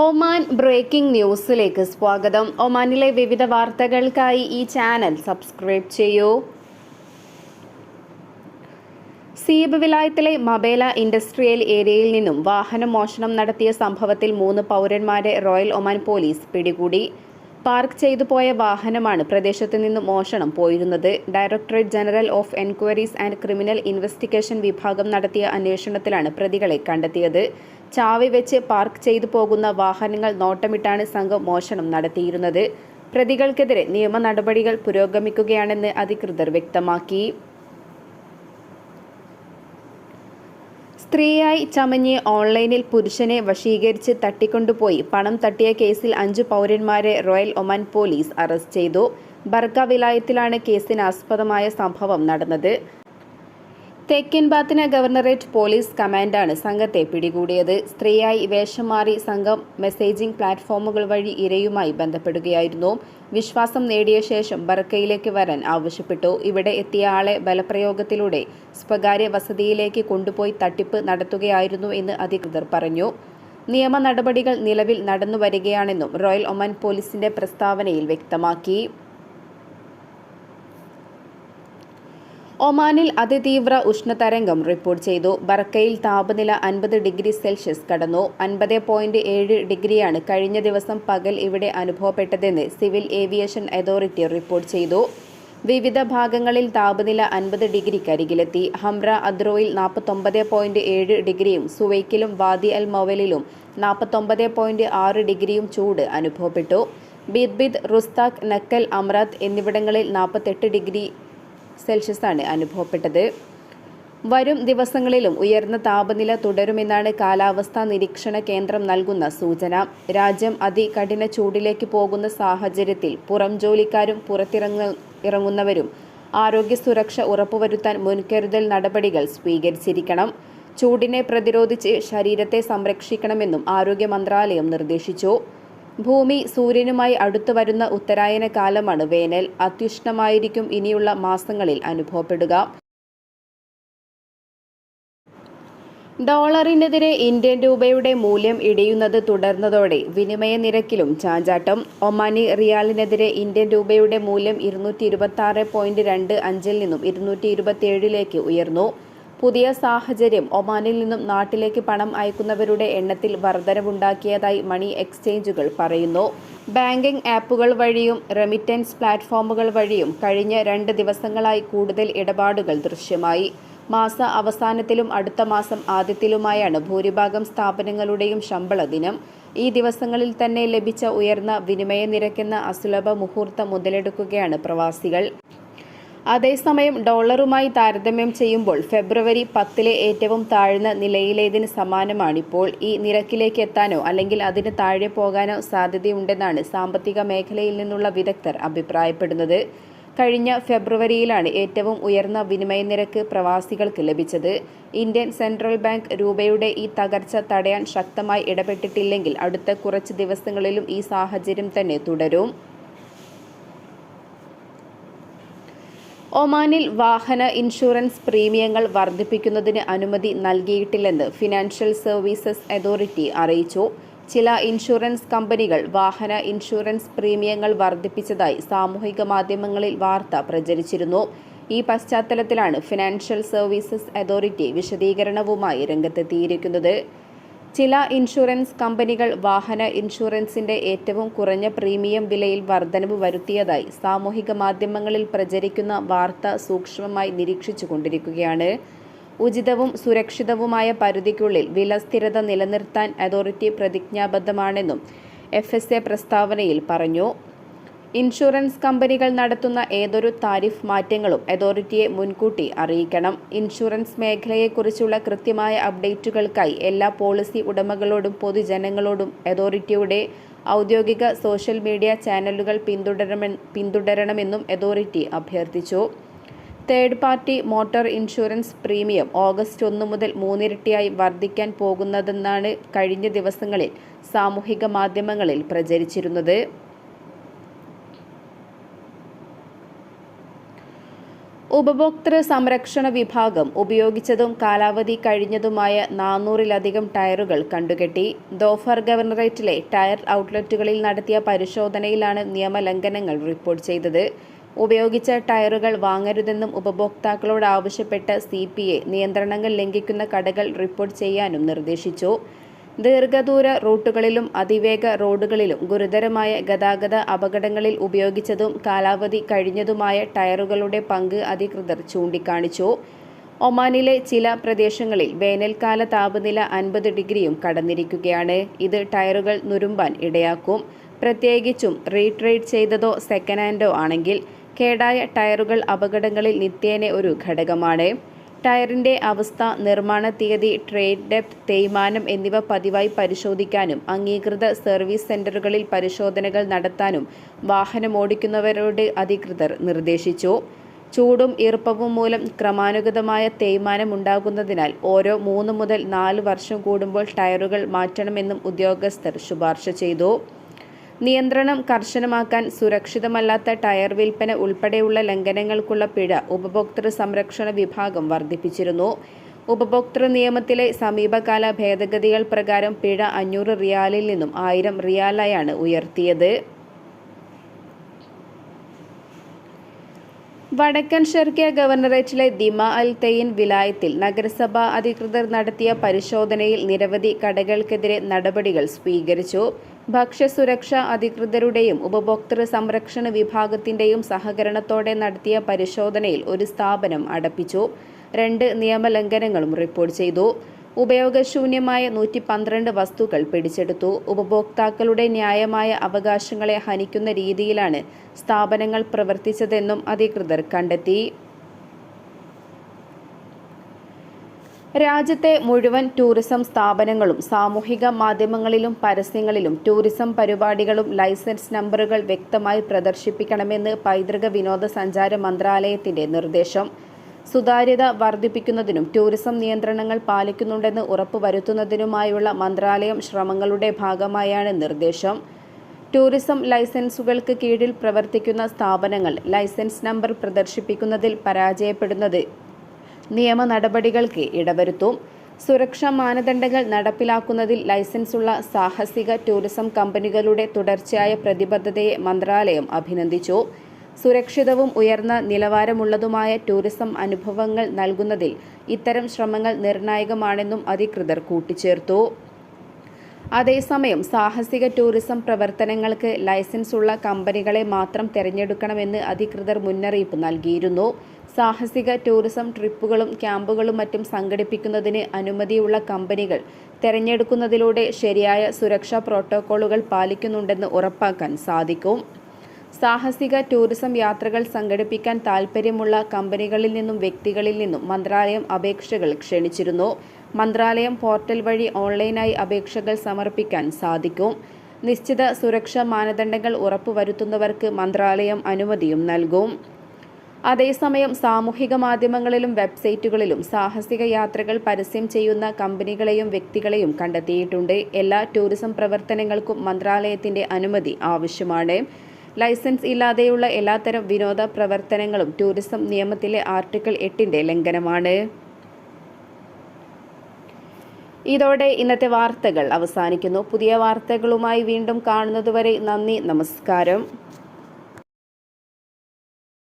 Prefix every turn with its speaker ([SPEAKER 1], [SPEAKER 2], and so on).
[SPEAKER 1] Oman breaking ന്യൂസിലേക്ക് സ്വാഗതം. ഒമാനിലെ വിവിധ വാർത്തകൾക്കായി ഈ ചാനൽ സബ്സ്ക്രൈബ് ചെയ്യൂ. സീബ് വിലായത്തിലെ മബേല ഇൻഡസ്ട്രിയൽ ഏരിയയിൽ നിന്നും വാഹന മോഷണം നടത്തിയ സംഭവത്തിൽ മൂന്ന് പൗരന്മാരെ റോയൽ ഒമാൻ പോലീസ് പിടികൂടി. പാർക്ക് ചെയ്തു പോയ വാഹനമാണ് പ്രദേശത്ത് നിന്ന് മോഷണം പോയിരുന്നത്. Directorate general of enquiries and criminal investigation വിഭാഗം നടത്തിയ അന്വേഷണത്തിലാണ് പ്രതികളെ കണ്ടെത്തിയത്. ചാവി വെച്ച് പാർക്ക് ചെയ്തു പോകുന്ന വാഹനങ്ങൾ നോട്ടമിട്ടാണ് സംഘം മോഷണം നടത്തിയിരുന്നത്. പ്രതികൾക്കെതിരെ നിയമ നടപടികൾ പുരോഗമിക്കുകയാണെന്ന് അധികൃതർ വ്യക്തമാക്കി. സ്ത്രീയായി ചമഞ്ഞ് ഓൺലൈനിൽ പുരുഷനെ വശീകരിച്ച് തട്ടിക്കൊണ്ടുപോയി. പണം തട്ടിയ കേസിൽ അഞ്ചു പൗരന്മാരെ റോയൽ ഒമാൻ പോലീസ് അറസ്റ്റ് ചെയ്തു. ബർക്ക വിലായത്തിലാണ് കേസിന് ആസ്പദമായ സംഭവം നടന്നത്. തെക്കൻ ബാത്തിന ഗവർണറേറ്റ് പോലീസ് കമാൻഡാണ് സംഘത്തെ പിടികൂടിയത്. സ്ത്രീയായി വേഷം മാറി സംഘം മെസ്സേജിംഗ് പ്ലാറ്റ്ഫോമുകൾ വഴി ഇരയുമായി ബന്ധപ്പെടുകയായിരുന്നു. വിശ്വാസം നേടിയ ശേഷം ബർക്കയിലേക്ക് വരാൻ ആവശ്യപ്പെട്ടു. ഇവിടെ എത്തിയ ആളെ ബലപ്രയോഗത്തിലൂടെ സ്വകാര്യ വസതിയിലേക്ക് കൊണ്ടുപോയി തട്ടിപ്പ് നടത്തുകയായിരുന്നു എന്ന് അധികൃതർ പറഞ്ഞു. നിയമ നടപടികൾ നിലവിൽ നടന്നുവരികയാണെന്നും റോയൽ ഒമാൻ പോലീസിന്റെ പ്രസ്താവനയിൽ വ്യക്തമാക്കി. ഒമാനിൽ അതിതീവ്ര ഉഷ്ണതരംഗം റിപ്പോർട്ട് ചെയ്തു. ബർക്കയിൽ താപനില അൻപത് ഡിഗ്രി സെൽഷ്യസ് കടന്നു. അൻപത് പോയിന്റ് ഏഴ് ഡിഗ്രിയാണ് കഴിഞ്ഞ ദിവസം പകൽ ഇവിടെ അനുഭവപ്പെട്ടതെന്ന് സിവിൽ ഏവിയേഷൻ അതോറിറ്റി റിപ്പോർട്ട് ചെയ്തു. വിവിധ ഭാഗങ്ങളിൽ താപനില അൻപത് ഡിഗ്രിക്കരികിലെത്തി ഹംറ അദ്രോയിൽ നാൽപ്പത്തൊമ്പത് പോയിന്റ് ഏഴ് ഡിഗ്രിയും സുവൈക്കിലും വാദി അൽ മൊവലിലും നാൽപ്പത്തൊമ്പത് പോയിന്റ് ആറ് ഡിഗ്രിയും ചൂട് അനുഭവപ്പെട്ടു. ബിദ്ബിദ് റുസ്താഖ് നക്കൽ അമ്രാത്ത് എന്നിവിടങ്ങളിൽ നാൽപ്പത്തെട്ട് ഡിഗ്രി സെൽഷ്യസാണ് അനുഭവപ്പെട്ടത്. വരും ദിവസങ്ങളിലും ഉയർന്ന താപനില തുടരുമെന്നാണ് കാലാവസ്ഥാ നിരീക്ഷണ കേന്ദ്രം നൽകുന്ന സൂചന. രാജ്യം അതികഠിന ചൂടിലേക്ക് പോകുന്ന സാഹചര്യത്തിൽ പുറം ജോലിക്കാരും പുറത്തിറങ്ങ ഇറങ്ങുന്നവരും ആരോഗ്യ സുരക്ഷ ഉറപ്പുവരുത്താൻ മുൻകരുതൽ നടപടികൾ സ്വീകരിച്ചിരിക്കണം. ചൂടിനെ പ്രതിരോധിച്ച് ശരീരത്തെ സംരക്ഷിക്കണമെന്നും ആരോഗ്യ മന്ത്രാലയം നിർദ്ദേശിച്ചു. ഭൂമി സൂര്യനുമായി അടുത്തു വരുന്ന ഉത്തരായന കാലമാണ് വേനൽ. അത്യുഷ്ണമായിരിക്കും ഇനിയുള്ള മാസങ്ങളിൽ അനുഭവപ്പെടുക. ഡോളറിനെതിരെ ഇന്ത്യൻ രൂപയുടെ മൂല്യം ഇടിയുന്നത് തുടർന്നതോടെ വിനിമയ നിരക്കിലും ചാഞ്ചാട്ടം. ഒമാനി റിയാലിനെതിരെ ഇന്ത്യൻ രൂപയുടെ മൂല്യം ഇരുന്നൂറ്റി ഇരുപത്തി ആറ് പോയിന്റ് രണ്ട് അഞ്ചിൽ നിന്നും ഇരുന്നൂറ്റി ഇരുപത്തിയേഴിലേക്ക് ഉയർന്നു. പുതിയ സാഹചര്യം. ഒമാനിൽ നിന്നും നാട്ടിലേക്ക് പണം അയക്കുന്നവരുടെ എണ്ണത്തിൽ വർധനവുണ്ടാക്കിയതായി മണി എക്സ്ചേഞ്ചുകൾ പറയുന്നു. ബാങ്കിംഗ് ആപ്പുകൾ വഴിയും റെമിറ്റൻസ് പ്ലാറ്റ്ഫോമുകൾ വഴിയും കഴിഞ്ഞ രണ്ട് ദിവസങ്ങളായി കൂടുതൽ ഇടപാടുകൾ ദൃശ്യമായി. മാസ അവസാനത്തിലും അടുത്ത മാസം ആദ്യത്തിലുമായാണ് ഭൂരിഭാഗം സ്ഥാപനങ്ങളുടെയും ശമ്പള ദിനം. ഈ ദിവസങ്ങളിൽ തന്നെ ലഭിച്ച ഉയർന്ന വിനിമയ നിരക്കെന്ന അസുലഭ മുഹൂർത്തം മുതലെടുക്കുകയാണ് പ്രവാസികൾ. അതേസമയം ഡോളറുമായി താരതമ്യം ചെയ്യുമ്പോൾ ഫെബ്രുവരി പത്തിലെ ഏറ്റവും താഴ്ന്ന നിലയിലേതിന് സമാനമാണിപ്പോൾ. ഈ നിരക്കിലേക്ക് എത്താനോ അല്ലെങ്കിൽ അതിന് താഴെ പോകാനോ സാധ്യതയുണ്ടെന്നാണ് സാമ്പത്തിക മേഖലയിൽ നിന്നുള്ള വിദഗ്ധർ അഭിപ്രായപ്പെടുന്നത്. കഴിഞ്ഞ ഫെബ്രുവരിയിലാണ് ഏറ്റവും ഉയർന്ന വിനിമയ നിരക്ക് പ്രവാസികൾക്ക് ലഭിച്ചത്. ഇന്ത്യൻ സെൻട്രൽ ബാങ്ക് രൂപയുടെ ഈ തകർച്ച തടയാൻ ശക്തമായി ഇടപെട്ടിട്ടില്ലെങ്കിൽ അടുത്ത കുറച്ച് ദിവസങ്ങളിലും ഈ സാഹചര്യം തന്നെ തുടരും. ഒമാനിൽ വാഹന ഇൻഷുറൻസ് പ്രീമിയങ്ങൾ വർദ്ധിപ്പിക്കുന്നതിന് അനുമതി നൽകിയിട്ടില്ലെന്ന് ഫിനാൻഷ്യൽ സർവീസസ് അതോറിറ്റി അറിയിച്ചു. ചില ഇൻഷുറൻസ് കമ്പനികൾ വാഹന ഇൻഷുറൻസ് പ്രീമിയങ്ങൾ വർദ്ധിപ്പിച്ചതായി സാമൂഹിക മാധ്യമങ്ങളിൽ വാർത്ത പ്രചരിച്ചിരുന്നു. ഈ പശ്ചാത്തലത്തിലാണ് ഫിനാൻഷ്യൽ സർവീസസ് അതോറിറ്റി വിശദീകരണവുമായി രംഗത്തെത്തിയിരിക്കുന്നത്. ചില ഇൻഷുറൻസ് കമ്പനികൾ വാഹന ഇൻഷുറൻസിന്റെ ഏറ്റവും കുറഞ്ഞ പ്രീമിയം വിലയിൽ വർധനവ് വരുത്തിയതായി സാമൂഹിക മാധ്യമങ്ങളിൽ പ്രചരിക്കുന്ന വാർത്ത സൂക്ഷ്മമായി നിരീക്ഷിച്ചു കൊണ്ടിരിക്കുകയാണ് ഉചിതവും സുരക്ഷിതവുമായ പരിധിക്കുള്ളിൽ വില സ്ഥിരത നിലനിർത്താൻ അതോറിറ്റി പ്രതിജ്ഞാബദ്ധമാണെന്നും എഫ് എസ് എ പ്രസ്താവനയിൽ പറഞ്ഞു. ഇൻഷുറൻസ് കമ്പനികൾ നടത്തുന്ന ഏതൊരു താരിഫ് മാറ്റങ്ങളും അതോറിറ്റിയെ മുൻകൂട്ടി അറിയിക്കണം. ഇൻഷുറൻസ് മേഖലയെക്കുറിച്ചുള്ള കൃത്യമായ അപ്ഡേറ്റുകൾക്കായി എല്ലാ പോളിസി ഉടമകളോടും പൊതുജനങ്ങളോടും അതോറിറ്റിയുടെ ഔദ്യോഗിക സോഷ്യൽ മീഡിയ ചാനലുകൾ പിന്തുടരണമെന്ന് പിന്തുടരണമെന്നും അതോറിറ്റി അഭ്യർത്ഥിച്ചു. Third party motor insurance premium August ഒന്ന് മുതൽ മൂന്നിരട്ടിയായി വർദ്ധിക്കാൻ പോകുന്നതെന്നാണ് കഴിഞ്ഞ ദിവസങ്ങളിൽ സാമൂഹിക മാധ്യമങ്ങളിൽ പ്രചരിച്ചിരുന്നത്. ഉപഭോക്തൃ സംരക്ഷണ വിഭാഗം ഉപയോഗിച്ചതും കാലാവധി കഴിഞ്ഞതുമായ നാനൂറിലധികം ടയറുകൾ കണ്ടുകെട്ടി. ദോഫർ ഗവർണറേറ്റിലെ ടയർ ഔട്ട്ലെറ്റുകളിൽ നടത്തിയ പരിശോധനയിലാണ് നിയമലംഘനങ്ങൾ റിപ്പോർട്ട് ചെയ്തത്. ഉപയോഗിച്ച ടയറുകൾ വാങ്ങരുതെന്നും ഉപഭോക്താക്കളോട് ആവശ്യപ്പെട്ട സി പി എ നിയന്ത്രണങ്ങൾ ലംഘിക്കുന്ന കടകൾ റിപ്പോർട്ട് ചെയ്യാനും നിർദ്ദേശിച്ചു. ദീർഘദൂര റൂട്ടുകളിലും അതിവേഗ റോഡുകളിലും ഗുരുതരമായ ഗതാഗത അപകടങ്ങളിൽ ഉപയോഗിച്ചതും കാലാവധി കഴിഞ്ഞതുമായ ടയറുകളുടെ പങ്ക് അധികൃതർ ചൂണ്ടിക്കാണിച്ചു. ഒമാനിലെ ചില പ്രദേശങ്ങളിൽ വേനൽക്കാല താപനില അൻപത് ഡിഗ്രിയും കടന്നിരിക്കുകയാണ്. ഇത് ടയറുകൾ നുരുമ്പാൻ ഇടയാക്കും. പ്രത്യേകിച്ചും റീട്രേഡ് ചെയ്തതോ സെക്കൻഡ് ഹാൻഡോ ആണെങ്കിൽ കേടായ ടയറുകൾ അപകടങ്ങളിൽ നിത്യേന ഒരു ഘടകമാണ്. ടയറിന്റെ അവസ്ഥ നിർമ്മാണ തീയതി ട്രേഡ് ഡെപ്ത് തേയ്മാനം എന്നിവ പതിവായി പരിശോധിക്കാനും അംഗീകൃത സർവീസ് സെന്ററുകളിൽ പരിശോധനകൾ നടത്താനും വാഹനം ഓടിക്കുന്നവരോട് അധികൃതർ നിർദ്ദേശിച്ചു. ചൂടും ഈർപ്പവും മൂലം ക്രമാനുഗതമായ തേയ്മാനം ഉണ്ടാകുന്നതിനാൽ ഓരോ മൂന്ന് മുതൽ നാല് വർഷം കൂടുമ്പോൾ ടയറുകൾ മാറ്റണമെന്നും ഉദ്യോഗസ്ഥർ ശുപാർശ ചെയ്തു. നിയന്ത്രണം കർശനമാക്കാൻ സുരക്ഷിതമല്ലാത്ത ടയർ വിൽപ്പന ഉൾപ്പെടെയുള്ള ലംഘനങ്ങൾക്കുള്ള പിഴ ഉപഭോക്തൃ സംരക്ഷണ വിഭാഗം വർദ്ധിപ്പിച്ചിരുന്നു. ഉപഭോക്തൃ നിയമത്തിലെ സമീപകാല ഭേദഗതികൾ പ്രകാരം പിഴ അഞ്ഞൂറ് റിയാലിൽ നിന്നും ആയിരം റിയാലായാണ് ഉയർത്തിയത്. വടക്കൻ ഷെർക്കിയ ഗവർണറേറ്റിലെ ദിമ അൽ തെയിൻ വിലായത്തിൽ നഗരസഭാ അധികൃതർ നടത്തിയ പരിശോധനയിൽ നിരവധി കടകൾക്കെതിരെ നടപടികൾ സ്വീകരിച്ചു. ഭക്ഷ്യസുരക്ഷാ അധികൃതരുടെയും ഉപഭോക്തൃ സംരക്ഷണ വിഭാഗത്തിന്റെയും സഹകരണത്തോടെ നടത്തിയ പരിശോധനയിൽ ഒരു സ്ഥാപനം അടപ്പിച്ചു. രണ്ട് നിയമലംഘനങ്ങളും റിപ്പോർട്ട് ചെയ്തു. ഉപയോഗശൂന്യമായ നൂറ്റി പന്ത്രണ്ട് വസ്തുക്കൾ പിടിച്ചെടുത്തു. ഉപഭോക്താക്കളുടെ ന്യായമായ അവകാശങ്ങളെ ഹനിക്കുന്ന രീതിയിലാണ് സ്ഥാപനങ്ങൾ പ്രവർത്തിച്ചതെന്നും അധികൃതർ കണ്ടെത്തി. രാജ്യത്തെ മുഴുവൻ ടൂറിസം സ്ഥാപനങ്ങളും സാമൂഹിക മാധ്യമങ്ങളിലും പരസ്യങ്ങളിലും ടൂറിസം പരിപാടികളും ലൈസൻസ് നമ്പറുകൾ വ്യക്തമായി പ്രദർശിപ്പിക്കണമെന്ന് പൈതൃക വിനോദസഞ്ചാര മന്ത്രാലയത്തിന്റെ നിർദ്ദേശം. സുതാര്യത വർദ്ധിപ്പിക്കുന്നതിനും ടൂറിസം നിയന്ത്രണങ്ങൾ പാലിക്കുന്നുണ്ടെന്ന് ഉറപ്പുവരുത്തുന്നതിനുമായുള്ള മന്ത്രാലയം ശ്രമങ്ങളുടെ ഭാഗമായാണ് നിർദ്ദേശം. ടൂറിസം ലൈസൻസുകൾക്ക് കീഴിൽ പ്രവർത്തിക്കുന്ന സ്ഥാപനങ്ങൾ ലൈസൻസ് നമ്പർ പ്രദർശിപ്പിക്കുന്നതിൽ പരാജയപ്പെടുന്നത് നിയമ നടപടികൾക്ക് ഇടവരുത്തും. സുരക്ഷാ മാനദണ്ഡങ്ങൾ നടപ്പിലാക്കുന്നതിൽ ലൈസൻസുള്ള സാഹസിക ടൂറിസം കമ്പനികളുടെ തുടർച്ചയായ പ്രതിബദ്ധതയെ മന്ത്രാലയം അഭിനന്ദിച്ചു. സുരക്ഷിതവും ഉയർന്ന നിലവാരമുള്ളതുമായ ടൂറിസം അനുഭവങ്ങൾ നൽകുന്നതിൽ ഇത്തരം ശ്രമങ്ങൾ നിർണായകമാണെന്നും അധികൃതർ കൂട്ടിച്ചേർത്തു. അതേസമയം സാഹസിക ടൂറിസം പ്രവർത്തനങ്ങൾക്ക് ലൈസൻസുള്ള കമ്പനികളെ മാത്രം തിരഞ്ഞെടുക്കണമെന്ന് അധികൃതർ മുന്നറിയിപ്പ് നൽകിയിരുന്നു. സാഹസിക ടൂറിസം ട്രിപ്പുകളും ക്യാമ്പുകളും മറ്റും സംഘടിപ്പിക്കുന്നതിന് അനുമതിയുള്ള കമ്പനികൾ തിരഞ്ഞെടുക്കുന്നതിലൂടെ ശരിയായ സുരക്ഷാ പ്രോട്ടോക്കോളുകൾ പാലിക്കുന്നുണ്ടെന്ന് ഉറപ്പാക്കാൻ സാധിക്കും. സാഹസിക ടൂറിസം യാത്രകൾ സംഘടിപ്പിക്കാൻ താൽപ്പര്യമുള്ള കമ്പനികളിൽ നിന്നും വ്യക്തികളിൽ നിന്നും മന്ത്രാലയം അപേക്ഷകൾ ക്ഷണിച്ചിരുന്നു. മന്ത്രാലയം പോർട്ടൽ വഴി ഓൺലൈനായി അപേക്ഷകൾ സമർപ്പിക്കാൻ സാധിക്കും. നിശ്ചിത സുരക്ഷാ മാനദണ്ഡങ്ങൾ ഉറപ്പുവരുത്തുന്നവർക്ക് മന്ത്രാലയം അനുമതിയും നൽകും. അതേസമയം സാമൂഹിക മാധ്യമങ്ങളിലും വെബ്സൈറ്റുകളിലും സാഹസിക യാത്രകൾ പരസ്യം ചെയ്യുന്ന കമ്പനികളെയും വ്യക്തികളെയും കണ്ടെത്തിയിട്ടുണ്ട്. എല്ലാ ടൂറിസം പ്രവർത്തനങ്ങൾക്കും മന്ത്രാലയത്തിന്റെ അനുമതി ആവശ്യമാണ്. ലൈസൻസ് ഇല്ലാതെയുള്ള എല്ലാത്തരം വിനോദ പ്രവർത്തനങ്ങളും ടൂറിസം നിയമത്തിലെ ആർട്ടിക്കിൾ എട്ടിന്റെ ലംഘനമാണ്. ഇതോടെ ഇന്നത്തെ വാർത്തകൾ അവസാനിക്കുന്നു. പുതിയ വാർത്തകളുമായി വീണ്ടും കാണുന്നതുവരെ നന്ദി നമസ്കാരം.